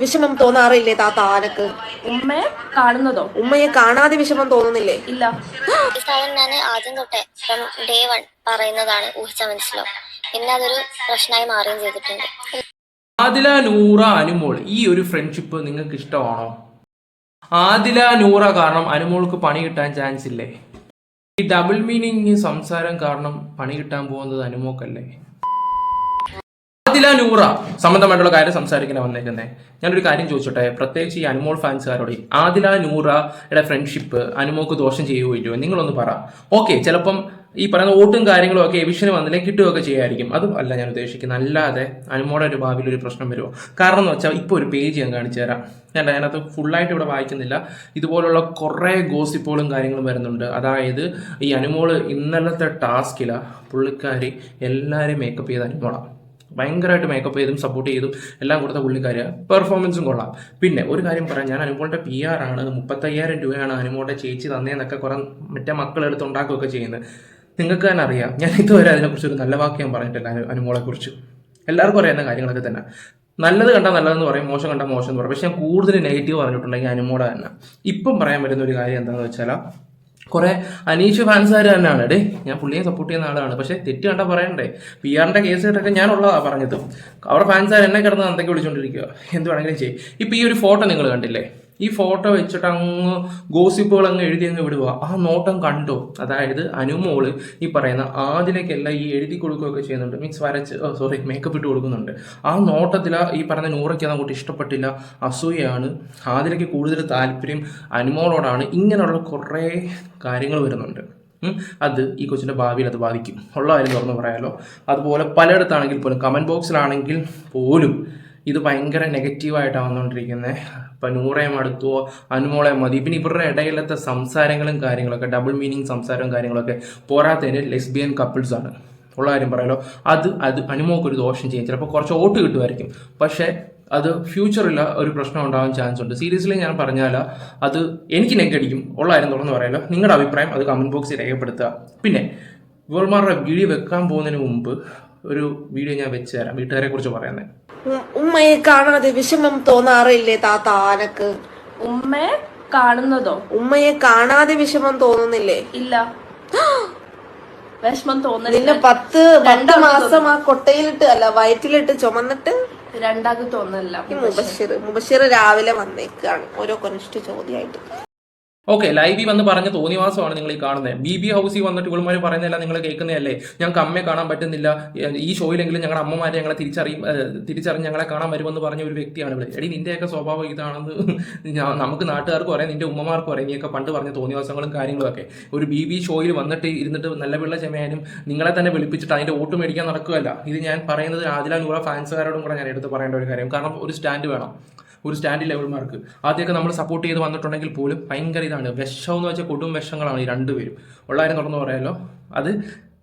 വിഷമം തോന്നാറില്ലേ താത്ത ആനക്ക്? ഉമ്മയെ കാണുന്നതോ? ഉമ്മയെ കാണാതെ വിഷമം തോന്നുന്നില്ലേ? ഇല്ല. ഈ സാധനം ഞാൻ ആദ്യം തൊട്ടേ ഫ്രം ഡേ വൺ പറയുന്നതാണ് ഊഹിച്ച മനസ്സിലാവും. പിന്നെ അതൊരു പ്രശ്നമായി മാറുകയും ചെയ്തിട്ടുണ്ട്. ആദില നൂറ അനുമോൾ ഈ ഒരു ഫ്രണ്ട്ഷിപ്പ് നിങ്ങൾക്ക് ഇഷ്ടമാണോ? ആദില നൂറ കാരണം അനുമോൾക്ക് പണി കിട്ടാൻ ചാൻസ് ഇല്ലേ? ഈ ഡബിൾ മീനിങ് സംസാരം കാരണം പണി കിട്ടാൻ പോകുന്നത് അനുമോക്കല്ലേ? ആദില നൂറ സംബന്ധമായിട്ടുള്ള കാര്യം സംസാരിക്കാൻ വന്നേക്കുന്നേ. ഞാനൊരു കാര്യം ചോദിച്ചോട്ടെ? പ്രത്യേകിച്ച് ഈ അനുമോൾ ഫാൻസുകാരോട് ആദില നൂറയുടെ ഫ്രണ്ട്ഷിപ്പ് അനുമോക്ക് ദോഷം ചെയ്യുകയോ നിങ്ങളൊന്ന് പറ. ഓക്കെ ചിലപ്പം ഈ പറയുന്ന വോട്ടും കാര്യങ്ങളും ഒക്കെ എവിഷന് വന്നില്ലെങ്കിൽ കിട്ടുകയൊക്കെ ചെയ്യുമായിരിക്കും അതും അല്ല ഞാൻ ഉദ്ദേശിക്കുന്നത്. അല്ലാതെ അനുമോടെ ഒരു ഭാവിയിൽ ഒരു പ്രശ്നം വരുമോ കാരണം എന്ന് വെച്ചാൽ ഇപ്പോൾ ഒരു പേജ് ഞാൻ കാണിച്ചു തരാം. ഞാൻ അതിനകത്ത് ഫുള്ളായിട്ട് ഇവിടെ വായിക്കുന്നില്ല. ഇതുപോലുള്ള കുറേ ഗോസിപ്പുകളും കാര്യങ്ങളും വരുന്നുണ്ട്. അതായത് ഈ അനുമോൾ ഇന്നലത്തെ ടാസ്കില പുള്ളിക്കാരി എല്ലാവരെയും മേക്കപ്പ് ചെയ്ത അനുമോളാണ് ഭയങ്കരമായിട്ട് മേക്കപ്പ് ചെയ്തും സപ്പോർട്ട് ചെയ്തും എല്ലാം കൊടുത്ത പുള്ളിക്കാരി പെർഫോമൻസും കൊള്ളാം. പിന്നെ ഒരു കാര്യം പറയാം. ഞാൻ അനുമോളുടെ പി ആർ ആണ്. മുപ്പത്തയ്യായിരം രൂപയാണ് അനുമോളുടെ ചേച്ചി തന്നേന്നൊക്കെ കുറെ മറ്റേ മക്കളെടുത്ത് ഉണ്ടാക്കുകയൊക്കെ ചെയ്യുന്നത്. നിങ്ങൾക്ക് തന്നെ അറിയാം. ഞാൻ ഇതുവരെ അതിനെക്കുറിച്ച് ഒരു നല്ല വാക്ക് ഞാൻ പറഞ്ഞിട്ടില്ല അനുമോളെക്കുറിച്ച്. അനുമോളെ കുറിച്ച് എല്ലാവർക്കും അറിയാവുന്ന കാര്യങ്ങളൊക്കെ തന്നെ. നല്ലത് കണ്ടാൽ നല്ലതെന്ന് പറയും മോശം കണ്ടാൽ മോശം എന്ന് പറയും. പക്ഷെ ഞാൻ കൂടുതൽ നെഗറ്റീവ് പറഞ്ഞിട്ടുണ്ടെങ്കിൽ അനുമോളെ തന്നെ. ഇപ്പം പറയാൻ പറ്റുന്ന ഒരു കാര്യം എന്താണെന്ന് വെച്ചാൽ കുറെ അനീഷ് ഫാൻസുകാർ തന്നെയാണ്. ഡേ ഞാൻ പുള്ളിയെ സപ്പോർട്ട് ചെയ്യുന്ന ആളാണ്. പക്ഷേ തെറ്റ് കണ്ട പറയണ്ടേ? പി ആറിന്റെ കേസ് കേട്ടൊക്കെ ഞാനുള്ളതാ പറഞ്ഞത്. അവരുടെ ഫാൻസുകാർ എന്നെ കിടന്ന് എന്തൊക്കെ വിളിച്ചോണ്ടിരിക്കുക എന്ത് വേണമെങ്കിലും ചെയ്യും. ഇപ്പൊ ഈ ഒരു ഫോട്ടോ നിങ്ങൾ കണ്ടില്ലേ? ഈ ഫോട്ടോ വെച്ചിട്ട് അങ്ങ് ഗോസിപ്പുകൾ അങ്ങ് എഴുതി അങ്ങ് വിടുക. ആ നോട്ടം കണ്ടോ. അതായത് അനുമോൾ ഈ പറയുന്ന ആദിലേക്കെല്ലാം ഈ എഴുതി കൊടുക്കുകയൊക്കെ ചെയ്യുന്നുണ്ട്. മീൻസ് വരച്ച് സോറി മേക്കപ്പ് ഇട്ട് കൊടുക്കുന്നുണ്ട്. ആ നോട്ടത്തിൽ ഈ പറഞ്ഞ നൂറയ്ക്ക് അങ്ങോട്ട് ഇഷ്ടപ്പെട്ടില്ല. അസൂയയാണ്. ആദിലേക്ക് കൂടുതൽ താല്പര്യം അനുമോളോടാണ് ഇങ്ങനെയുള്ള കുറേ കാര്യങ്ങൾ വരുന്നുണ്ട്. അത് ഈ കൊച്ചിന്റെ ഭാവിയിൽ അത് ബാധിക്കും. ഉള്ള കാര്യം തുറന്ന് പറയാലോ. അതുപോലെ പലയിടത്താണെങ്കിൽ പോലും കമന്റ് ബോക്സിലാണെങ്കിൽ പോലും ഇത് ഭയങ്കര നെഗറ്റീവായിട്ടാണ് വന്നുകൊണ്ടിരിക്കുന്നത് ഇപ്പം നൂറേം അടുത്തോ അനുമോളെ മതി. പിന്നെ ഇവരുടെ ഇടയിലത്തെ സംസാരങ്ങളും കാര്യങ്ങളൊക്കെ ഡബിൾ മീനിങ് സംസാരവും കാര്യങ്ങളൊക്കെ പോരാത്തതിന് ലെസ്ബിയൻ കപ്പിൾസ് ആണ്. ഉള്ള കാര്യം പറയാലോ. അത് അത് അനുമോക്ക് ഒരു ദോഷം ചെയ്യും. ചിലപ്പോൾ കുറച്ച് വോട്ട് കിട്ടുമായിരിക്കും. പക്ഷേ അത് ഫ്യൂച്ചറിൽ ഒരു പ്രശ്നം ഉണ്ടാകാൻ ചാൻസ് ഉണ്ട്. സീരിയസ്ലി ഞാൻ പറഞ്ഞാൽ അത് എനിക്ക് നെഗടിക്കും ഉള്ള കാര്യം തുറന്ന് പറയാലോ. നിങ്ങളുടെ അഭിപ്രായം അത് കമന്റ് ബോക്സിൽ രേഖപ്പെടുത്തുക. പിന്നെ ഇവൾമാരുടെ വീഡിയോ വെക്കാൻ പോകുന്നതിന് മുമ്പ് ഒരു വീഡിയോ ഞാൻ വെച്ച് തരാം. വീട്ടുകാരെ കുറിച്ച് പറയുന്നത് ഉമ്മയെ കാണാതെ വിഷമം തോന്നാറില്ലേ താത്ത ആനക്ക്? ഉമ്മയെ കാണുന്നതോ? ഉമ്മയെ കാണാതെ വിഷമം തോന്നുന്നില്ലേ? ഇല്ല. വിഷമം തോന്നുന്നില്ല നിന്നെ പത്ത് രണ്ട് മാസം ആ കൊട്ടയിലിട്ട് അല്ല വയറ്റിലിട്ട് ചുമന്നിട്ട്? രണ്ടാമത് തോന്നില്ല മുബഷിർ മുബഷിർ രാവിലെ വന്നേക്കാണ്. ഓരോ കൊനിഷ്ഠ ചോദ്യമായിട്ട് ഓക്കെ ലൈവിൽ വന്ന് പറഞ്ഞ തോന്നിവാസമാണ് നിങ്ങൾ ഈ കാണുന്നത്. ബി ബി ഹൗസിൽ വന്നിട്ട് ഇവളുമാർ പറയുന്നതല്ല നിങ്ങൾ കേൾക്കുന്നതല്ലേ? ഞങ്ങൾക്ക് അമ്മയെ കാണാൻ പറ്റുന്നില്ല. ഈ ഷോയിലെങ്കിലും ഞങ്ങളുടെ അമ്മമാരെ ഞങ്ങളെ തിരിച്ചറിയും തിരിച്ചറിഞ്ഞ് ഞങ്ങളെ കാണാൻ വരുമെന്ന് പറഞ്ഞ ഒരു വ്യക്തിയാണ് ഇവിടെ എടി നിന്റെയൊക്കെ സ്വഭാവം ഇതാണെന്ന് നമുക്ക് നാട്ടുകാർക്ക് പറയാം നിന്റെ ഉമ്മമാർക്ക് പറയാം നീയൊക്കെ പണ്ട് പറഞ്ഞ തോന്നിവാസങ്ങളും കാര്യങ്ങളൊക്കെ. ഒരു ബി ബി ഷോയിൽ വന്നിട്ട് ഇരുന്നിട്ട് നല്ല പിള്ള ചെമയാനും നിങ്ങളെ തന്നെ വിളിപ്പിച്ചിട്ട് അതിന്റെ വോട്ട് മേടിക്കാൻ നടക്കുകയല്ല. ഇത് ഞാൻ പറയുന്നത് ആദില നൂറ ഫാൻസുകാരോടും കൂടെ ഞാൻ എടുത്ത് പറയേണ്ട ഒരു കാര്യം. കാരണം ഒരു സ്റ്റാൻഡ് വേണം. ഒരു സ്റ്റാൻഡ് ലെവൽമാർക്ക് ആദ്യമൊക്കെ നമ്മൾ സപ്പോർട്ട് ചെയ്ത് വന്നിട്ടുണ്ടെങ്കിൽ പോലും ഭയങ്കര ഇതാണ്. വിഷം എന്ന് വെച്ചാൽ കൊടും വിഷങ്ങളാണ് ഈ രണ്ടുപേരും. ഉള്ള കാര്യം തുറന്നു പറയാലോ. അത്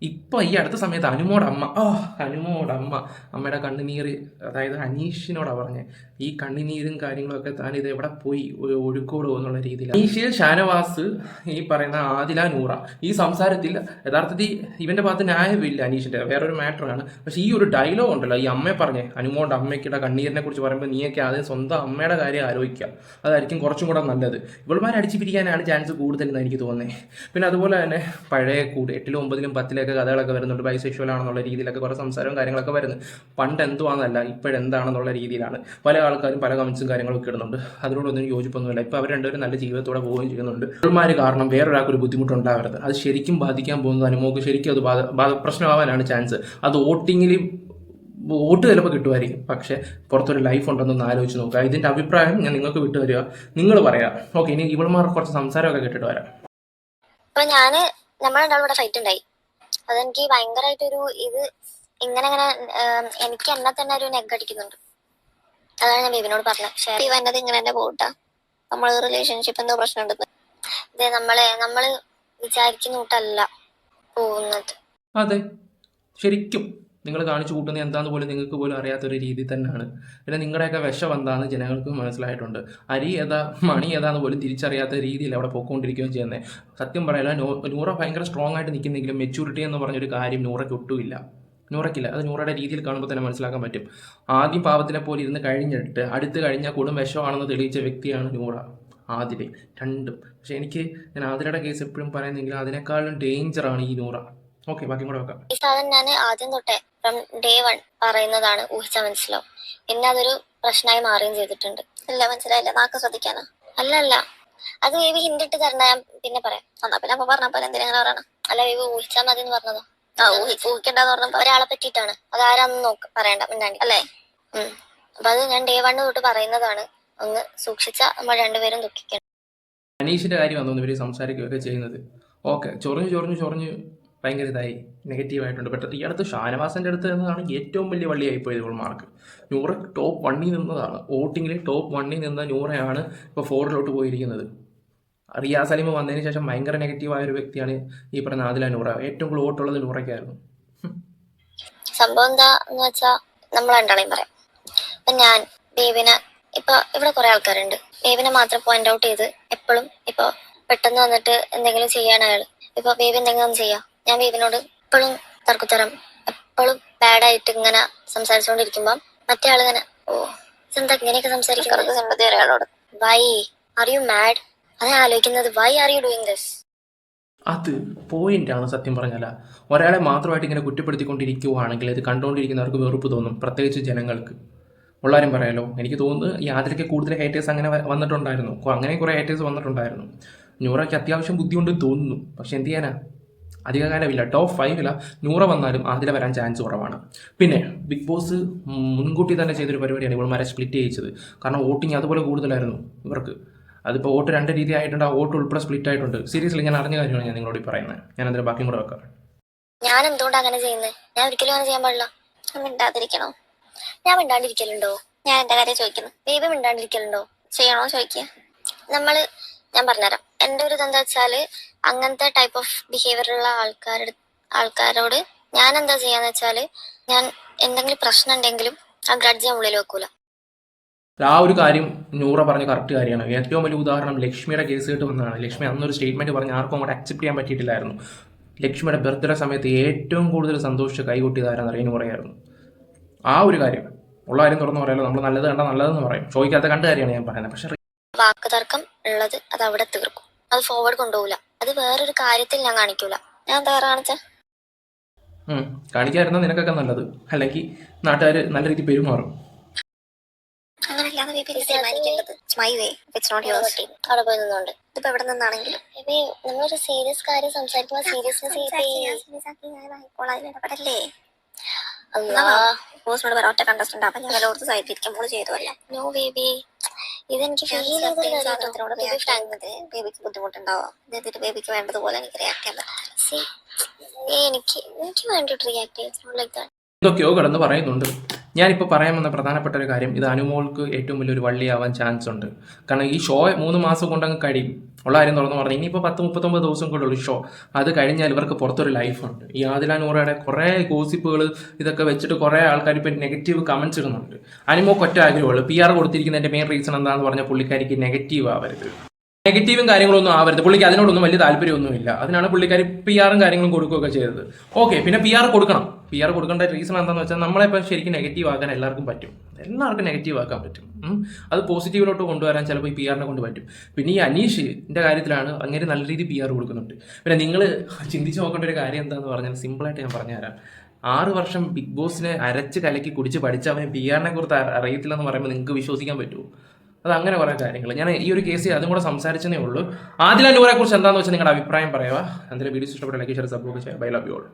ഇപ്പൊ ഈ അടുത്ത സമയത്ത് അനുമോടെ അമ്മ ഓ അനുമോടെ അമ്മ അമ്മയുടെ കണ്ണുനീർ അതായത് അനീഷിനോടാ പറഞ്ഞേ. ഈ കണ്ണുനീരും കാര്യങ്ങളൊക്കെ താൻ ഇത് എവിടെ പോയി ഒഴുക്കോട് എന്നുള്ള രീതിയിൽ അനീഷ് ഷാനവാസ് ഈ പറയുന്ന ആദില നൂറ. ഈ സംസാരത്തിൽ യഥാർത്ഥത്തിൽ ഇവന്റെ ഭാഗത്ത് ന്യായമില്ല അനീഷിന്റെ വേറൊരു മാറ്ററാണ്. പക്ഷെ ഈ ഒരു ഡയലോഗ് ഉണ്ടല്ലോ ഈ അമ്മയെ പറഞ്ഞേ അനുമോടെ അമ്മയ്ക്കിടെ കണ്ണീരിനെ കുറിച്ച് പറയുമ്പോൾ നീയൊക്കെ ആദ്യം സ്വന്തം അമ്മയുടെ കാര്യം ആലോചിക്കാം അതായിരിക്കും കുറച്ചും കൂടെ നല്ലത്. ഇവൾമാരെ അടിച്ചു പിരിക്കാനാണ് ചാൻസ് കൂടുതലെന്ന് എനിക്ക് തോന്നുന്നത് പിന്നെ അതുപോലെ തന്നെ പഴയ കൂട് എട്ടിലും ഒമ്പതിലും പത്തിലൊക്കെ കഥകളൊക്കെ വരുന്നുണ്ട്. ബൈസെക്ഷൽ ആണെന്നുള്ള രീതിയിലൊക്കെ കുറേ സംസാരവും കാര്യങ്ങളൊക്കെ വരുന്നു. പണ്ട് എന്തുവാണെന്നല്ല ഇപ്പോഴെന്താണെന്നുള്ള രീതിയിലാണ്. പല ആൾക്കാരും പല കമൻസും കാര്യങ്ങളൊക്കെ ഇടുന്നുണ്ട്. അതിനോടൊന്നും യോജിപ്പൊന്നുമില്ല. ഇപ്പോൾ അവർ രണ്ടുപേരും നല്ല ജീവിതത്തോടെ പോവുകയും ചെയ്യുന്നുണ്ട്. ഇവൾമാർ കാരണം വേറൊരാൾക്ക് ഒരു ബുദ്ധിമുട്ടുണ്ടാവരുത്. അത് ശരിക്കും ബാധിക്കാൻ പോകുന്നത് അനുമോക്ക് ശരിക്കും അത് ബാധ പ്രശ്നമാവാനാണ് ചാൻസ് അത് വോട്ടിങ്ങിൽ വോട്ട് ചിലപ്പോൾ കിട്ടുമായിരിക്കും. പക്ഷേ പുറത്തൊരു ലൈഫ് ഉണ്ടെന്നൊന്ന് ആലോചിച്ച് നോക്കുക. ഇതിന്റെ അഭിപ്രായം ഞാൻ നിങ്ങൾക്ക് വിട്ടു തരിക. നിങ്ങൾ പറയാം. ഓക്കെ ഇനി ഇവൾമാർ കുറച്ച് സംസാരമൊക്കെ കേട്ടിട്ട് വരാം. അപ്പൊ ഞാൻ നമ്മളെ ഫൈറ്റ് ഉണ്ടായി. അതെനിക്ക് ഭയങ്കരമായിട്ടൊരു ഇത് ഇങ്ങനെ ഇങ്ങനെ എനിക്ക് എന്നെ തന്നെ ഒരു നെഗ് അടിക്കുന്നുണ്ട്. അതാണ് ഞാൻ ബേബിനോട് പറഞ്ഞത്. ഇവ എന്നത് ഇങ്ങനെ തന്നെ പോകട്ടെ നമ്മൾ റിലേഷൻഷിപ്പ് എന്തോ പ്രശ്നമുണ്ടെന്ന്. ഇത് നമ്മളെ നമ്മൾ വിചാരിക്കുന്ന കൂട്ടല്ല പോകുന്നത്. അതെ. ശരിക്കും. നിങ്ങൾ കാണിച്ചു കൂട്ടുന്നത് എന്താന്ന് പോലും നിങ്ങൾക്ക് പോലും അറിയാത്തൊരു രീതി തന്നെയാണ്. പിന്നെ നിങ്ങളുടെയൊക്കെ വിഷം എന്താണെന്ന് ജനങ്ങൾക്ക് മനസ്സിലായിട്ടുണ്ട്. അരി ഏതാ മണി ഏതാന്ന് പോലും തിരിച്ചറിയാത്ത രീതിയിൽ അവിടെ പോയിക്കൊണ്ടിരിക്കുകയും ചെയ്യുന്നത്. സത്യം പറയല നൂറ ഭയങ്കര സ്ട്രോങ് ആയിട്ട് നിൽക്കുന്നെങ്കിലും മെച്യൂരിറ്റി എന്ന് പറഞ്ഞൊരു കാര്യം നൂറയ്ക്ക് ഒട്ടുമില്ല. നൂറയ്ക്കില്ല അത് നൂറയുടെ രീതിയിൽ കാണുമ്പോൾ തന്നെ മനസ്സിലാക്കാൻ പറ്റും. ആദ്യം പാവത്തിനെ പോലെ ഇരുന്ന് കഴിഞ്ഞിട്ട് അടുത്ത് കഴിഞ്ഞാൽ കൊടും വിഷമാണെന്ന് തെളിയിച്ച വ്യക്തിയാണ് നൂറ. ആതിരെ രണ്ടും. പക്ഷെ എനിക്ക് ഞാൻ ആതിരയുടെ കേസ് എപ്പോഴും പറയുന്നെങ്കിൽ അതിനേക്കാളും ഡേഞ്ചറാണ് ഈ നൂറ. ഓക്കെ ബാക്കി കൂടെ വെക്കാം. ഈ സാധനം ഞാൻ ആദ്യം തൊട്ടേ ഫ്രം ഡേ വൺ പറയുന്നതാണ് ഊഹിച്ചാൽ മനസ്സിലാവും. പിന്നെ അതൊരു പ്രശ്നമായി മാറുകയും ചെയ്തിട്ടുണ്ട്. അല്ല മനസ്സിലായില്ല. നാക്ക് ശ്രദ്ധിക്കാനാ? അല്ല അല്ല അത് വേവി ഹിന്ദിട്ട് തരണ ഞാൻ പിന്നെ പറയാം. എന്നാ പിന്നെ അപ്പൊ പറഞ്ഞ പോലെ എന്തിനാ പറയണം? അല്ല വേവി ഊഹിച്ചാൽ മതി എന്ന് പറഞ്ഞതോ. ആ ഊഹി ഊഹിക്കണ്ടെന്ന് പറഞ്ഞപ്പോ ഒരാളെ പറ്റിയിട്ടാണ്. അതാരാന്ന് നോക്ക് പറയണ്ട മിണ്ടാണ്ടി അല്ലേ? ഉം. അപ്പൊ അത് ഞാൻ ഡേ വൺ തൊട്ട് പറയുന്നതാണ്. ഒന്ന് സൂക്ഷിച്ച നമ്മൾ രണ്ടുപേരും ദുഃഖിക്കണം. അനീഷിന്റെ കാര്യം വന്നു ഇവർ സംസാരിക്കുകയൊക്കെ ചെയ്യുന്നത്. ഓക്കെ ചൊറിഞ്ഞു ചൊറിഞ്ഞു ചൊറിഞ്ഞ് ഭയങ്കര ഇതായി നെഗറ്റീവായിട്ടുണ്ട് പെട്ടെന്ന് ഈ അടുത്ത് ഷാനവാസിന്റെ അടുത്ത് നിന്നതാണ് ഏറ്റവും വലിയ വള്ളിയായി പോയത് മാർക്ക് നൂറ ടോപ്പ് വണ്ണിൽ നിന്നതാണ്. വോട്ടിങ്ങിൽ ടോപ്പ് വണ്ണിൽ നിന്ന നൂറയാണ് ഇപ്പോൾ ഫോറിലോട്ട് പോയിരിക്കുന്നത്. റിയാസ് അലിമ വന്നതിന് ശേഷം ഭയങ്കര നെഗറ്റീവായ ഒരു വ്യക്തിയാണ് ഈ പറഞ്ഞ ആദില നൂറ. ഏറ്റവും കൂടുതൽ വോട്ടുള്ളത് നൂറയ്ക്കായിരുന്നു. സംഭവം എന്താ എന്ന് വെച്ചാ നമ്മൾ രണ്ടാളെയും പറയാം. ഇപ്പൊ ഞാൻ ബേബിനെ ഇപ്പൊ ഇവിടെ കുറെ ആൾക്കാരുണ്ട്. ബേബിനെ മാത്രം പോയിന്റ് ഔട്ട് ചെയ്ത് എപ്പോഴും ഇപ്പൊ പെട്ടെന്ന് വന്നിട്ട് എന്തെങ്കിലും ചെയ്യാൻ അയാൾ ഇപ്പൊ ബേബി എന്തെങ്കിലും ചെയ്യാം. ഞാൻ വീവിനോട് എപ്പോഴും തർക്കുത്തരം എപ്പോഴും ബാഡായിട്ട് ഇങ്ങനെ സംസാരിച്ചുകൊണ്ടിരിക്കുമ്പോ മറ്റേ ആൾ ഇങ്ങനെ ഓ എന്താ ഇങ്ങനെയൊക്കെ സംസാരിക്കുന്നത്? വൈ ആർ യു മാഡ് അത് ആലോചിക്കുന്നത്. Why are you doing this അത് പോയിന്റ് ആണ് സത്യം പറഞ്ഞാൽ ഒരാളെ മാത്രമായിട്ട് ഇങ്ങനെ കുറ്റപ്പെടുത്തിക്കൊണ്ടിരിക്കുവാണെങ്കിൽ ഇത് കണ്ടുകൊണ്ടിരിക്കുന്നവർക്ക് വെറുപ്പ് തോന്നും പ്രത്യേകിച്ച് ജനങ്ങൾക്ക്. ഉള്ളാരും പറയാലോ എനിക്ക് തോന്നുന്നു ഈ ആതിരയ്ക്ക് കൂടുതൽ ഹേറ്റേഴ്സ് അങ്ങനെ വന്നിട്ടുണ്ടായിരുന്നു. അങ്ങനെ കുറേ ഹേറ്റേഴ്സ് വന്നിട്ടുണ്ടായിരുന്നു. ന്യൂറയ്ക്ക് അത്യാവശ്യം ബുദ്ധിയുണ്ടെന്ന് തോന്നുന്നു. പക്ഷെ എന്ത് ചെയ്യാനാ? അധികകാലമില്ല. ടോപ്പ് ഫൈവില നൂറ വന്നാലും ആതിര വരാൻ ചാൻസ് കുറവാണ്. പിന്നെ ബിഗ് ബോസ് മുൻകൂട്ടി തന്നെ ചെയ്തൊരു പരിപാടിയാണ് ഇവൾമാരെ സ്പ്ലിറ്റ് ചെയ്യിച്ചത്. കാരണം വോട്ടിങ് അതുപോലെ കൂടുതലായിരുന്നു ഇവർക്ക്. അതിപ്പോൾ വോട്ട് രണ്ട് രീതി ആയിട്ടുണ്ട് ആ വോട്ട് ഉൾപ്പെടെ സ്പ്ലിറ്റ് ആയിട്ടുണ്ട്. സീരിയസ്ലി ഞാൻ അറിഞ്ഞ കാര്യമാണ് ഞാൻ നിങ്ങളോട് പറയുന്നത്. ഞാൻ അതിന് ബാക്കിയും കൂടെ വെക്കാം. ഞാൻ എന്തുകൊണ്ട് അങ്ങനെ ചെയ്യുന്നത് ഞാൻ ഒരിക്കലും അങ്ങനെ ചെയ്യാൻ പാടില്ല. മിണ്ടാതിരിക്കണോ? ഞാൻ മിണ്ടാണ്ടിരിക്കലുണ്ടോ? ഞാൻ എന്റെ കാര്യം ചോദിക്കുന്നു. ബേബി മിണ്ടാണ്ടിരിക്കലുണ്ടോ? ചെയ്യണോ? ചോദിക്കുക നമ്മൾ ഞാൻ പറഞ്ഞുതരാം. എന്റെ ഒരു ഇതെന്താ വെച്ചാൽ അങ്ങനത്തെ ടൈപ്പ് ഓഫ് ബിഹേവിയർ ഉള്ള ആൾക്കാരുടെ ആൾക്കാരോട് ഞാൻ എന്താ ചെയ്യാന്ന് വെച്ചാൽ ഞാൻ എന്തെങ്കിലും പ്രശ്നം ഉണ്ടെങ്കിലും ആ ഗ്രഡ്ജ് ഞാൻ ഉള്ളിൽ വെക്കൂല. ആ ഒരു കാര്യം നൂറ പറഞ്ഞ കറക്റ്റ് കാര്യമാണ്. ഏറ്റവും വലിയ ഉദാഹരണം ലക്ഷ്മിയുടെ കേസ് കേട്ട് വന്നതാണ്. ലക്ഷ്മി അന്നൊരു സ്റ്റേറ്റ്മെന്റ് പറഞ്ഞ് ആർക്കും അങ്ങോട്ട് അക്സെപ്റ്റ് ചെയ്യാൻ പറ്റിയിട്ടില്ലായിരുന്നു. ലക്ഷ്മിയുടെ ബർത്ത്ഡേ സമയത്ത് ഏറ്റവും കൂടുതൽ സന്തോഷിച്ച് കൈകൊട്ടിയതാരെന്ന് അറിയാൻ പറയായിരുന്നു ആ ഒരു കാര്യം. ഉള്ള കാര്യം തുറന്നു പറയാലോ. നമ്മൾ നല്ലത് കണ്ട നല്ലതെന്ന് പറയും. ചോദിക്കാത്ത കണ്ട കാര്യമാണ് ഞാൻ പറയുന്നത്. പക്ഷെ വാക്ക് തർക്കം ഉള്ളത് അത് അവിടെ തീർക്കും. അത് ഫോർവേഡ് കൊണ്ടുപോകില്ല അത് വേറൊരു കാര്യത്തിൽ ഞാൻ കാണിക്കൂല. ഞാൻ എന്താ കാണിച്ച? ഉം, കാണിക്കാതിരുന്ന നിനക്കൊക്കെ നല്ലത്. അല്ലെങ്കിൽ നാട്ടുകാർ നല്ല രീതിയിൽ പെരുമാറും. അങ്ങനെയല്ലാതെ ബേബി തീരുമാനിക്കേണ്ടത്. ഇറ്റ്സ് നോട്ട് യുവർ അവിടെ പോയി നിന്നുകൊണ്ട് ഇതിപ്പോ എവിടെ നിന്നാണെങ്കിലും. ബേബി നമ്മളൊരു സീരിയസ് കാര്യം സംസാരിക്കുമ്പോൾ സീരിയസ്നെസ് ബോസിനോട് പറ ഒറ്റ കണ്ടസ്റ്റന്റ് അപ്പൊ ഞാൻ ഓർത്ത് സൈഡിലിരിക്കും മോൾ ചെയ്തല്ല നോ ബേബി. ഇതെനിക്ക് ഫീൽ ചെയ്തതിനോട് ബേബി ഫ്രാങ്ക് ബേബിക്ക് ബുദ്ധിമുട്ടുണ്ടാവും. എന്നിട്ട് ബേബിക്ക് വേണ്ടതുപോലെ എനിക്ക് റിയാക്ട് ചെയ്യാൻ പറ്റില്ല എനിക്ക് എനിക്ക് വേണ്ടിട്ട് റിയാക്ട് ചെയ്യാൻ ലൈക്ക് ദാറ്റ് എന്തൊക്കെയോ കടന്ന് പറയുന്നുണ്ട്. ഞാനിപ്പോൾ പറയാൻ വന്ന പ്രധാനപ്പെട്ട ഒരു കാര്യം ഇത് അനുമോൾക്ക് ഏറ്റവും വലിയൊരു വള്ളിയാവാൻ ചാൻസ് ഉണ്ട്. കാരണം ഈ ഷോ മൂന്ന് മാസം കൊണ്ടങ്ങ് കഴിയും. ഉള്ള കാര്യം തുറന്ന് പറഞ്ഞു. ഇനിയിപ്പോൾ പത്ത് മുപ്പത്തൊമ്പത് ദിവസം കൂടെ ഉള്ളു ഷോ അത് കഴിഞ്ഞാൽ ഇവർക്ക് പുറത്തൊരു ലൈഫുണ്ട് ഈ ആദില കുറേ ഗോസിപ്പുകൾ ഇതൊക്കെ വെച്ചിട്ട് കുറേ ആൾക്കാർ ഇപ്പം നെഗറ്റീവ് കമൻസ് ഇടുന്നുണ്ട്. അനുമോക്ക് ഒറ്റ ആഗ്രഹമുള്ളൂ പി ആർ കൊടുത്തിരിക്കുന്നതിന്റെ മെയിൻ റീസൺ എന്താണെന്ന് പറഞ്ഞാൽ പുള്ളിക്കാരിക്ക് നെഗറ്റീവ് ആവരുത്. നെഗറ്റീവും കാര്യങ്ങളൊന്നും ആവരുത്. പുള്ളിക്ക് അതിനോടൊന്നും വലിയ താല്പര്യമൊന്നുമില്ല. അതിനാണ് പുള്ളിക്കാർ പി ആറും കാര്യങ്ങളും കൊടുക്കുകയൊക്കെ ചെയ്തത്. ഓക്കെ പിന്നെ പി ആർ കൊടുക്കണം. പി ആർ കൊടുക്കേണ്ട റീസൺ എന്താണെന്ന് വെച്ചാൽ നമ്മളെ ഇപ്പം ശരിക്കും നെഗറ്റീവ് ആക്കാൻ എല്ലാവർക്കും പറ്റും. എല്ലാവർക്കും നെഗറ്റീവ് ആക്കാൻ പറ്റും. അത് പോസിറ്റീവിലോട്ട് കൊണ്ടുവരാൻ ചിലപ്പോൾ ഈ പി ആറിനെ കൊണ്ട് പറ്റും. പിന്നെ ഈ അനീഷിന്റെ കാര്യത്തിലാണ് അങ്ങനെ നല്ല രീതിയിൽ പി ആർ കൊടുക്കുന്നുണ്ട്. പിന്നെ നിങ്ങൾ ചിന്തിച്ച് നോക്കേണ്ട ഒരു കാര്യം എന്താണെന്ന് പറഞ്ഞാൽ സിമ്പിളായിട്ട് ഞാൻ പറഞ്ഞുതരാം. ആറ് വർഷം ബിഗ് ബോസിനെ അരച്ച് കലക്കി കുടിച്ച് പഠിച്ച അവന് പി ആറിനെ കുറിച്ച് അറിയത്തില്ലെന്ന് പറയുമ്പോൾ നിങ്ങൾക്ക് വിശ്വസിക്കാൻ പറ്റുമോ? അത് അങ്ങനെ കുറേ കാര്യങ്ങൾ ഞാൻ ഈ ഒരു കേസിൽ അതും കൂടെ സംസാരിച്ചതേ ഉള്ളൂ. ആദ്യം നൂറെ കുറിച്ച് എന്താണെന്ന് വെച്ചാൽ നിങ്ങളുടെ അഭിപ്രായം പറയുക. എന്തെങ്കിലും വീഡിയോസ് ഇഷ്ടപ്പെട്ട ലൈക്ക് ഷെയർ സപ്പോർട്ട് ചെയ്യുക ബൈ ലവ് യു ഓൾ